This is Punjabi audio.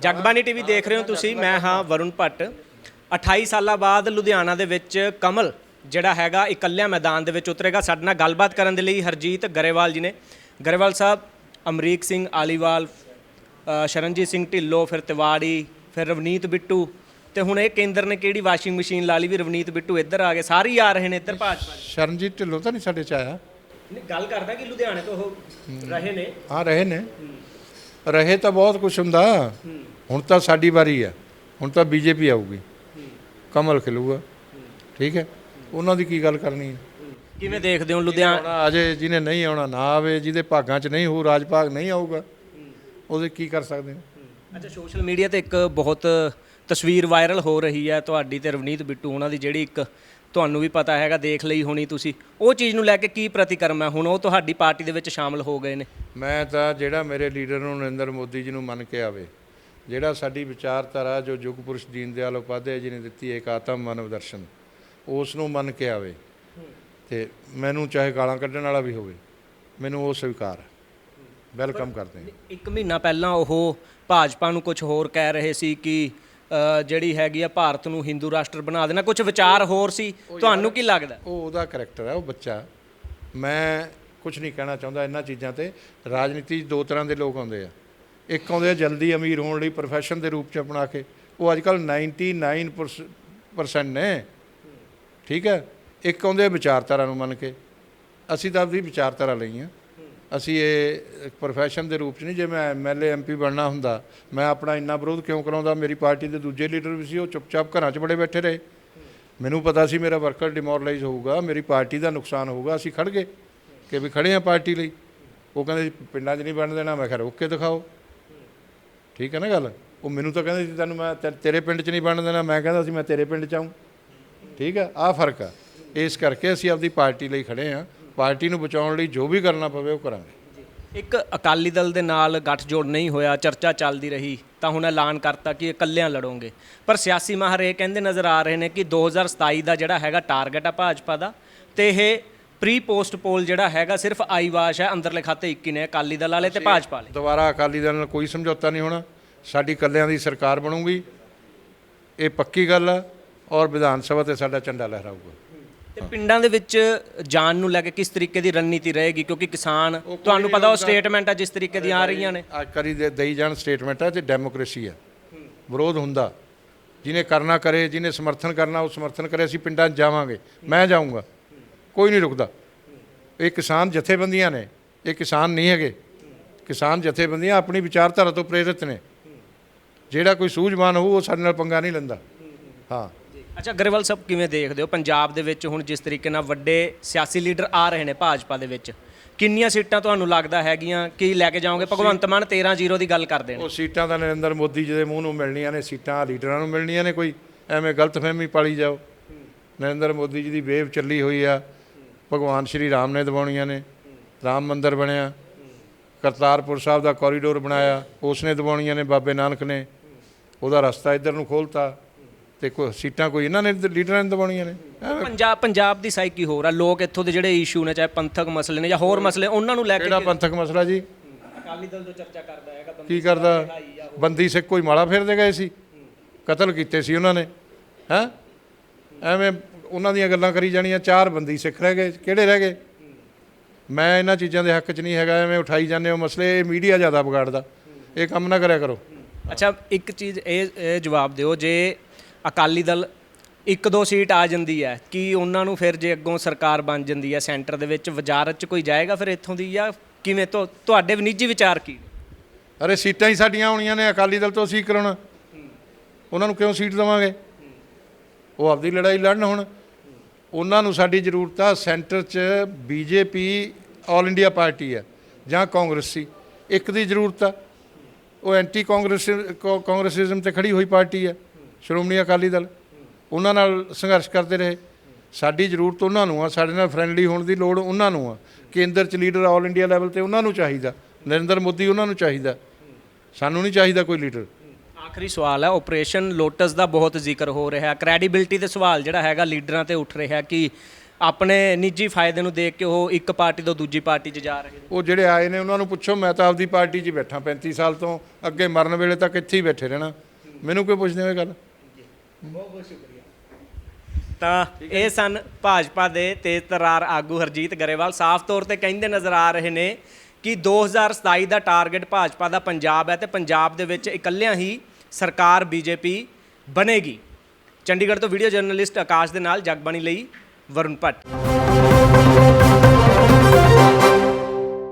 ਜਗਬਾਨੀ ਟੀਵੀ ਦੇਖ ਰਹੇ ਹੋ ਤੁਸੀਂ ਮੈਂ ਹਾਂ ਵਰੁਣ ਭੱਟ। 28 ਸਾਲਾਂ ਬਾਅਦ ਲੁਧਿਆਣਾ ਦੇ ਵਿੱਚ ਕਮਲ ਜਿਹੜਾ ਹੈਗਾ ਇਕੱਲਿਆਂ ਮੈਦਾਨ ਦੇ ਵਿੱਚ ਉਤਰੇਗਾ। ਸਾਡੇ ਨਾਲ ਗੱਲਬਾਤ ਕਰਨ ਦੇ ਲਈ ਹਰਜੀਤ ਗਰੇਵਾਲ ਜੀ ਨੇ। ਗਰੇਵਾਲ ਸਾਹਿਬ ਅਮਰੀਕ ਸਿੰਘ ਆਲੀਵਾਲ ਸ਼ਰਨਜੀਤ ਸਿੰਘ ਢਿੱਲੋਂ ਫਿਰ ਤਿਵਾੜੀ ਫਿਰ ਰਵਨੀਤ ਬਿੱਟੂ ਤੇ ਹੁਣ ਇਹ ਕੇਂਦਰ ਨੇ ਕਿਹੜੀ ਵਾਸ਼ਿੰਗ ਮਸ਼ੀਨ ਲਾ ਲਈ ਵੀ ਰਵਨੀਤ ਬਿੱਟੂ ਇੱਧਰ ਆ ਗਏ। ਸਾਰੇ ਹੀ ਆ ਰਹੇ ਨੇ ਇੱਧਰ ਭਾਜਪਾ। ਸ਼ਰਨਜੀਤ ਢਿੱਲੋਂ ਤਾਂ ਨਹੀਂ ਸਾਡੇ ਚ ਆਇਆ। ਨਹੀਂ ਗੱਲ ਕਰਦਾ ਕਿ ਲੁਧਿਆਣੇ ਤੋਂ ਉਹ ਰਹੇ ਨੇ। ਹਾਂ ਰਹੇ ਨੇ। ਰਹੇ ਤਾਂ ਬਹੁਤ ਕੁਝ ਹੁੰਦਾ। ਹੁਣ ਤਾਂ ਸਾਡੀ ਵਾਰੀ ਆ। ਹੁਣ ਤਾਂ ਬੀਜੇਪੀ ਆਊਗੀ। ਕਮਲ ਖਿਲੂਗਾ ਠੀਕ ਹੈ? ਉਹਨਾਂ ਦੀ ਕੀ ਗੱਲ ਕਰਨੀ ਹੈ? ਕਿਵੇਂ ਦੇਖਦੇ ਹੋ ਲੁਧਿਆਣਾ ਅਜੇ ਜਿਹਨੇ ਨਹੀਂ ਆਉਣਾ ਨਾ ਆਵੇ ਜਿਹਦੇ ਭਾਗਾਂ 'ਚ ਨਹੀਂ ਹੋ ਰਾਜ ਭਾਗ ਨਹੀਂ ਆਊਗਾ ਉਹਦੇ ਕੀ ਕਰ ਸਕਦੇ ਹਾਂ? ਅੱਛਾ ਸੋਸ਼ਲ ਮੀਡੀਆ ਤੇ ਇੱਕ ਬਹੁਤ ਤਸਵੀਰ ਵਾਇਰਲ ਹੋ ਰਹੀ ਹੈ। ਤੁਹਾਡੀ ਤੇ ਰਵਨੀਤ ਬਿੱਟੂ ਉਹਨਾਂ ਦੀ ਜਿਹੜੀ ਇੱਕ ਤੁਹਾਨੂੰ ਵੀ ਪਤਾ ਹੈਗਾ ਦੇਖ ਲਈ ਹੋਣੀ ਤੁਸੀਂ। ਉਹ ਚੀਜ਼ ਨੂੰ ਲੈ ਕੇ ਕੀ ਪ੍ਰਤੀਕਰਮ ਹੈ? ਹੁਣ ਉਹ ਤੁਹਾਡੀ ਪਾਰਟੀ ਦੇ ਵਿੱਚ ਸ਼ਾਮਲ ਹੋ ਗਏ ਨੇ। ਮੈਂ ਤਾਂ ਜਿਹੜਾ ਮੇਰੇ ਲੀਡਰ ਨੂੰ ਨਰਿੰਦਰ ਮੋਦੀ ਜੀ ਨੂੰ ਮੰਨ ਕੇ ਆਵੇ ਜਿਹੜਾ ਸਾਡੀ ਵਿਚਾਰਧਾਰਾ ਜੋ ਯੁਗ ਪੁਰਸ਼ ਦੀਨ ਦਿਆਲ ਉਪਾਧਿਆਏ ਜੀ ਨੇ ਦਿੱਤੀ ਇੱਕ ਆਤਮ ਮਾਨਵ ਦਰਸ਼ਨ ਉਸ ਨੂੰ ਮੰਨ ਕੇ ਆਵੇ। ਤੇ ਮੈਨੂੰ ਚਾਹੇ ਗਾਲਾਂ ਕੱਢਣ ਵਾਲਾ ਵੀ ਹੋਵੇ ਮੈਨੂੰ ਉਹ ਸਵੀਕਾਰ ਵੈਲਕਮ ਕਰਦੇ ਹਾਂ। ਇੱਕ ਮਹੀਨਾ ਪਹਿਲਾਂ ਉਹ ਭਾਜਪਾ ਨੂੰ ਕੁਝ ਹੋਰ ਕਹਿ ਰਹੇ ਸੀ ਕਿ ਜਿਹੜੀ ਹੈਗੀ ਆ ਭਾਰਤ ਨੂੰ ਹਿੰਦੂ ਰਾਸ਼ਟਰ ਬਣਾ ਦੇਣਾ। ਕੁਝ ਵਿਚਾਰ ਹੋਰ ਸੀ? ਤੁਹਾਨੂੰ ਕੀ ਲੱਗਦਾ? ਉਹ ਉਹਦਾ ਕਰੈਕਟਰ ਹੈ ਉਹ ਬੱਚਾ। ਮੈਂ ਕੁਝ ਨਹੀਂ ਕਹਿਣਾ ਚਾਹੁੰਦਾ ਇਹਨਾਂ ਚੀਜ਼ਾਂ ਤੇ। ਰਾਜਨੀਤੀ 'ਚ ਦੋ ਤਰ੍ਹਾਂ ਦੇ ਲੋਕ ਆਉਂਦੇ ਆ। ਇੱਕ ਆਉਂਦੇ ਆ ਜਲਦੀ ਅਮੀਰ ਹੋਣ ਲਈ profession ਦੇ ਰੂਪ 'ਚ ਅਪਣਾ ਕੇ। ਉਹ ਅੱਜ ਕੱਲ 99% ਨੇ। ਠੀਕ ਹੈ? ਇੱਕ ਆਉਂਦੇ ਆ ਵਿਚਾਰਧਾਰਾ ਨੂੰ ਮੰਨ ਕੇ। ਅਸੀਂ ਤਾਂ ਆਪਣੀ ਵਿਚਾਰਧਾਰਾ ਲਈ ਆ। ਅਸੀਂ ਇਹ ਪ੍ਰੋਫੈਸ਼ਨ ਦੇ ਰੂਪ 'ਚ ਨਹੀਂ, ਜੇ ਮੈਂ ਐਮਐਲਏ ਐਮਪੀ ਬਣਨਾ ਹੁੰਦਾ, ਮੈਂ ਆਪਣਾ ਇੰਨਾ ਵਿਰੋਧ ਕਿਉਂ ਕਰਾਉਂਦਾ? ਮੇਰੀ ਪਾਰਟੀ ਦੇ ਦੂਜੇ ਲੀਡਰ ਵੀ ਸੀ, ਉਹ ਚੁੱਪਚਾਪ ਘਰਾਂ 'ਚ ਬੜੇ ਬੈਠੇ ਰਹੇ। ਮੈਨੂੰ ਪਤਾ ਸੀ ਮੇਰਾ ਵਰਕਰ ਡਿਮੋਰਲਾਈਜ਼ ਹੋਊਗਾ, ਮੇਰੀ ਪਾਰਟੀ ਦਾ ਨੁਕਸਾਨ ਹੋਊਗਾ, ਅਸੀਂ ਖੜ ਗਏ ਕਿ ਵੀ ਖੜੇ ਆ ਪਾਰਟੀ ਲਈ। ਉਹ ਕਹਿੰਦੇ ਸੀ, ਪਿੰਡਾਂ 'ਚ ਨਹੀਂ ਬਣ ਦੇਣਾ, ਮੈਂ ਕਿਹਾ ਰੋਕ ਕੇ ਦਿਖਾਓ। ਠੀਕ ਹੈ ਨਾ ਗੱਲ? ਉਹ ਮੈਨੂੰ ਤਾਂ ਕਹਿੰਦੇ ਸੀ, ਤੈਨੂੰ ਮੈਂ ਤੇਰੇ ਪਿੰਡ 'ਚ ਨਹੀਂ ਬਣ ਦੇਣਾ, ਮੈਂ ਕਹਿੰਦਾ ਸੀ, ਮੈਂ ਤੇਰੇ ਪਿੰਡ 'ਚ ਆਊਂ। ਠੀਕ ਹੈ, ਆਹ ਫ਼ਰਕ ਆ। ਇਸ ਕਰਕੇ ਅਸੀਂ ਆਪਦੀ ਪਾਰਟੀ ਲਈ ਖੜੇ ਆ ਪਾਰਟੀ ਨੂੰ ਬਚਾਉਣ ਲਈ ਜੋ ਵੀ ਕਰਨਾ ਪਵੇ ਉਹ ਕਰਾਂਗੇ। ਇੱਕ ਅਕਾਲੀ ਦਲ ਦੇ ਨਾਲ ਗੱਠਜੋੜ ਨਹੀਂ ਹੋਇਆ ਚਰਚਾ ਚੱਲਦੀ ਰਹੀ ਤਾਂ ਹੁਣ ਐਲਾਨ ਕਰਤਾ ਕਿ ਇਕੱਲਿਆਂ ਲੜੋਗੇ। ਪਰ ਸਿਆਸੀ ਮਾਹਰ ਇਹ ਕਹਿੰਦੇ ਨਜ਼ਰ ਆ ਰਹੇ ਨੇ ਕਿ 2027 ਦਾ ਜਿਹੜਾ ਹੈਗਾ ਟਾਰਗੇਟ ਆ ਭਾਜਪਾ ਦਾ ਤੇ ਇਹ ਪ੍ਰੀ ਪੋਸਟ ਪੋਲ ਜਿਹੜਾ ਹੈਗਾ ਸਿਰਫ ਆਈਵਾਸ਼ ਹੈ ਅੰਦਰਲੇ ਖਾਤੇ 21 ਨੇ ਅਕਾਲੀ ਦਲ ਵਾਲੇ ਤੇ ਭਾਜਪਾ ਵਾਲੇ। ਦੁਬਾਰਾ ਅਕਾਲੀ ਦਲ ਨਾਲ ਕੋਈ ਸਮਝੌਤਾ ਨਹੀਂ ਹੋਣਾ। ਸਾਡੀ ਕੱਲਿਆਂ ਦੀ ਸਰਕਾਰ ਬਣੂਗੀ। ਇਹ ਪੱਕੀ ਗੱਲ ਆ ਔਰ ਵਿਧਾਨ ਸਭਾ ਤੇ ਸਾਡਾ ਝੰਡਾ ਲਹਿਰਾਊਗਾ। ਤੇ ਪਿੰਡਾਂ ਦੇ ਵਿੱਚ ਜਾਣ ਨੂੰ ਲੈ ਕੇ ਕਿਸ ਤਰੀਕੇ ਦੀ ਰਣਨੀਤੀ ਰਹੇਗੀ? ਕਿਉਂਕਿ ਕਿਸਾਨ ਤੁਹਾਨੂੰ ਪਤਾ ਉਹ ਸਟੇਟਮੈਂਟ ਆ ਜਿਸ ਤਰੀਕੇ ਦੀਆਂ ਆ ਰਹੀਆਂ ਨੇ। ਅੱਜ ਕਰੀ ਦੇ ਦਈ ਜਾਣ ਸਟੇਟਮੈਂਟ ਤੇ ਡੈਮੋਕ੍ਰੇਸੀ ਹੈ ਵਿਰੋਧ ਹੁੰਦਾ। ਜਿਹਨੇ ਕਰਨਾ ਕਰੇ ਜਿਹਨੇ ਸਮਰਥਨ ਕਰਨਾ ਉਹ ਸਮਰਥਨ ਕਰੇ ਅਸੀਂ ਪਿੰਡਾਂ 'ਚ ਜਾਵਾਂਗੇ। ਮੈਂ ਜਾਊਂਗਾ। ਕੋਈ ਨਹੀਂ ਰੁਕਦਾ। ਇਹ ਕਿਸਾਨ ਜਥੇਬੰਦੀਆਂ ਨੇ। ਇਹ ਕਿਸਾਨ ਨਹੀਂ ਹੈਗੇ। ਕਿਸਾਨ ਜਥੇਬੰਦੀਆਂ ਆਪਣੀ ਵਿਚਾਰਧਾਰਾ ਤੋਂ ਪ੍ਰੇਰਿਤ ਨੇ। ਜਿਹੜਾ ਕੋਈ ਸੂਝਵਾਨ ਹੋਊ ਉਹ ਸਾਡੇ ਨਾਲ ਪੰਗਾ ਨਹੀਂ ਲੈਂਦਾ। ਹਾਂ। ਅੱਛਾ ਗਰੇਵਾਲ ਸਾਹਿਬ ਕਿਵੇਂ ਦੇਖਦੇ ਹੋ? ਪੰਜਾਬ ਦੇ ਵਿੱਚ ਹੁਣ ਜਿਸ ਤਰੀਕੇ ਨਾਲ ਵੱਡੇ ਸਿਆਸੀ ਲੀਡਰ ਆ ਰਹੇ ਨੇ ਭਾਜਪਾ ਦੇ ਵਿੱਚ ਕਿੰਨੀਆਂ ਸੀਟਾਂ ਤੁਹਾਨੂੰ ਲੱਗਦਾ ਹੈਗੀਆਂ? ਕਿ ਲੈ ਕੇ ਜਾਓਗੇ? ਭਗਵੰਤ ਮਾਨ 13-0 ਦੀ ਗੱਲ ਕਰਦੇ ਨੇ। ਉਹ ਸੀਟਾਂ ਤਾਂ ਨਰਿੰਦਰ ਮੋਦੀ ਜੀ ਦੇ ਮੂੰਹ ਨੂੰ ਮਿਲਣੀਆਂ ਨੇ ਸੀਟਾਂ ਲੀਡਰਾਂ ਨੂੰ ਮਿਲਣੀਆਂ ਨੇ ਕੋਈ। ਐਵੇਂ ਗਲਤਫਹਿਮੀ ਪਾਲੀ ਜਾਓ। ਨਰਿੰਦਰ ਮੋਦੀ ਜੀ ਦੀ ਵੇਵ ਚੱਲੀ ਹੋਈ ਆ। ਭਗਵਾਨ ਸ਼੍ਰੀ ਰਾਮ ਨੇ ਦਬਾਉਣੀਆਂ ਨੇ। ਰਾਮ ਮੰਦਿਰ ਬਣਿਆ। ਕਰਤਾਰਪੁਰ ਸਾਹਿਬ ਦਾ ਕੋਰੀਡੋਰ ਬਣਾਇਆ। ਉਸ ਨੇ ਦਬਾਉਣੀਆਂ ਨੇ ਬਾਬੇ ਨਾਨਕ ਨੇ। ਉਹਦਾ ਰਸਤਾ ਇੱਧਰ ਨੂੰ ਖੋਲਤਾ। ਤੇ ਕੋਈ ਸੀਟਾਂ ਕੋਈ ਇਹਨਾਂ ਨੇ ਲੀਡਰਾਂ ਨੇ ਦਬਾਉਣੀਆਂ ਨੇ? ਐਵੇਂ ਪੰਜਾਬ ਪੰਜਾਬ ਦੀ ਸਾਈਕੀ ਹੋਰ ਆ ਲੋਕ ਇੱਥੋਂ ਦੇ ਜਿਹੜੇ ਇਸ਼ੂ ਨੇ ਚਾਹੇ ਪੰਥਕ ਮਸਲੇ ਨੇ ਜਾਂ ਹੋਰ ਮਸਲੇ ਉਹਨਾਂ ਨੂੰ ਲੈ ਕੇ ਕਿਹੜਾ ਪੰਥਕ ਮਸਲਾ ਜੀ? ਅਕਾਲੀ ਦਲ ਜੋ ਚਰਚਾ ਕਰਦਾ ਹੈਗਾ ਕੀ ਕਰਦਾ? ਬੰਦੀ ਸਿੱਖ ਕੋਈ ਮਾਲਾ ਫੇਰਦੇ ਗਏ ਸੀ ਕਤਲ ਕੀਤੇ ਸੀ ਉਹਨਾਂ ਨੇ। ਹੈ? ਐਵੇਂ ਉਹਨਾਂ ਦੀਆਂ ਗੱਲਾਂ ਕਰੀ ਜਾਣੀਆਂ ਚਾਰ ਬੰਦੀ ਸਿੱਖ ਰਹਿ ਗਏ। ਕਿਹੜੇ ਰਹਿ ਗਏ? ਮੈਂ ਇਹਨਾਂ ਚੀਜ਼ਾਂ ਦੇ ਹੱਕ 'ਚ ਨਹੀਂ ਹੈਗਾ ਐਵੇਂ ਉਠਾਈ ਜਾਂਦੇ ਹੋ ਮਸਲੇ ਇਹ ਮੀਡੀਆ ਜ਼ਿਆਦਾ ਵਿਗਾੜਦਾ। ਇਹ ਕੰਮ ਨਾ ਕਰਿਆ ਕਰੋ। ਅੱਛਾ ਇੱਕ ਚੀਜ਼ ਇਹ ਜਵਾਬ ਦਿਓ ਜੇ ਅਕਾਲੀ ਦਲ ਇੱਕ ਦੋ ਸੀਟ ਆ ਜਾਂਦੀ ਹੈ। ਕਿ ਉਹਨਾਂ ਨੂੰ ਫਿਰ ਜੇ ਅੱਗੋਂ ਸਰਕਾਰ ਬਣ ਜਾਂਦੀ ਹੈ ਸੈਂਟਰ ਦੇ ਵਿੱਚ, ਵਜ਼ਾਰਤ 'ਚ ਕੋਈ ਜਾਏਗਾ ਫਿਰ ਇੱਥੋਂ ਦੀ ਜਾਂ ਕਿਵੇਂ? ਤੋਂ, ਤੁਹਾਡੇ ਨਿੱਜੀ ਵਿਚਾਰ ਕੀ ਅਰੇ ਸੀਟਾਂ ਹੀ ਸਾਡੀਆਂ ਆਉਣੀਆਂ ਨੇ ਅਕਾਲੀ ਦਲ ਤੋਂ ਅਸੀਂ ਕਰਾਉਣਾ ਉਹਨਾਂ ਨੂੰ ਕਿਉਂ ਸੀਟ ਦੇਵਾਂਗੇ? ਉਹ ਆਪਦੀ ਲੜਾਈ ਲੜਨ ਹੁਣ। ਉਹਨਾਂ ਨੂੰ ਸਾਡੀ ਜ਼ਰੂਰਤ ਆ ਸੈਂਟਰ 'ਚ ਬੀਜੇਪੀ ਆਲ ਇੰਡੀਆ ਪਾਰਟੀ ਹੈ ਜਾਂ ਕਾਂਗਰਸੀ ਇੱਕ ਦੀ ਜ਼ਰੂਰਤ ਆ। ਉਹ ਐਂਟੀ ਕਾਂਗਰਸ, ਕਾ- ਕਾਂਗਰਸਿਜ਼ਮ ਤੇ ਖੜੀ ਹੋਈ ਪਾਰਟੀ ਆ ਸ਼੍ਰੋਮਣੀ ਅਕਾਲੀ ਦਲ ਉਹਨਾਂ ਨਾਲ ਸੰਘਰਸ਼ ਕਰਦੇ ਰਹੇ। ਸਾਡੀ ਜ਼ਰੂਰਤ ਉਹਨਾਂ ਨੂੰ ਆ ਸਾਡੇ ਨਾਲ ਫਰੈਂਡਲੀ ਹੋਣ ਦੀ ਲੋੜ ਉਹਨਾਂ ਨੂੰ ਆ। ਕੇਂਦਰ 'ਚ ਲੀਡਰ ਆਲ ਇੰਡੀਆ ਲੈਵਲ ਤੇ ਉਹਨਾਂ ਨੂੰ ਚਾਹੀਦਾ ਨਰਿੰਦਰ ਮੋਦੀ ਉਹਨਾਂ ਨੂੰ ਚਾਹੀਦਾ। ਸਾਨੂੰ ਨਹੀਂ ਚਾਹੀਦਾ ਕੋਈ ਲੀਡਰ। ਆਖਰੀ ਸਵਾਲ ਹੈ ਆਪਰੇਸ਼ਨ ਲੋਟਸ ਦਾ ਬਹੁਤ ਜ਼ਿਕਰ ਹੋ ਰਿਹਾ। ਹੈ ਕ੍ਰੈਡੀਬਿਲਟੀ ਦੇ ਸਵਾਲ ਜਿਹੜਾ ਹੈਗਾ ਲੀਡਰਾਂ ਤੇ ਉੱਠ ਰਿਹਾ ਕਿ ਆਪਣੇ ਨਿੱਜੀ ਫਾਇਦੇ ਨੂੰ ਦੇਖ ਕੇ ਉਹ ਇੱਕ ਪਾਰਟੀ ਤੋਂ ਦੂਜੀ ਪਾਰਟੀ 'ਚ ਜਾ ਰਹੇ ਨੇ। ਉਹ ਜਿਹੜੇ ਆਏ ਨੇ ਉਹਨਾਂ ਨੂੰ ਪੁੱਛੋ ਮੈਂ ਤਾਂ ਆਪਦੀ ਪਾਰਟੀ 'ਚ ਹੀ ਬੈਠਾ 35 ਸਾਲ ਤੋਂ ਅੱਗੇ ਮਰਨ ਵੇਲੇ ਤੱਕ ਇੱਥੇ ਹੀ ਬੈਠੇ ਰਹਿਣਾ। ਮੈਨੂੰ ਕੋਈ ਪੁੱਛਦੇ ਹੋਏ ਗੱਲ? ਬਹੁਤ ਬਹੁਤ ਸ਼ੁਕਰੀਆ। ਤਾਂ ਇਹ ਸਨ ਭਾਜਪਾ ਦੇ ਤੇਜ਼ ਤਰਾਰ ਆਗੂ ਹਰਜੀਤ ਗਰੇਵਾਲ। ਸਾਫ਼ ਤੌਰ ਤੇ ਕਹਿੰਦੇ ਨਜ਼ਰ ਆ ਰਹੇ ਨੇ ਕਿ 2027 ਦਾ ਟਾਰਗੇਟ ਭਾਜਪਾ ਦਾ ਪੰਜਾਬ ਹੈ ਤੇ ਪੰਜਾਬ ਦੇ ਵਿੱਚ ਇਕੱਲਿਆਂ ਹੀ ਸਰਕਾਰ ਬੀਜੇਪੀ ਬਣੇਗੀ। ਚੰਡੀਗੜ੍ਹ ਤੋਂ ਵੀਡੀਓ ਜਰਨਲਿਸਟ ਆਕਾਸ਼ ਦੇ ਨਾਲ ਜਗਬਾਣੀ ਲਈ ਵਰੁਣ ਭੱਟ।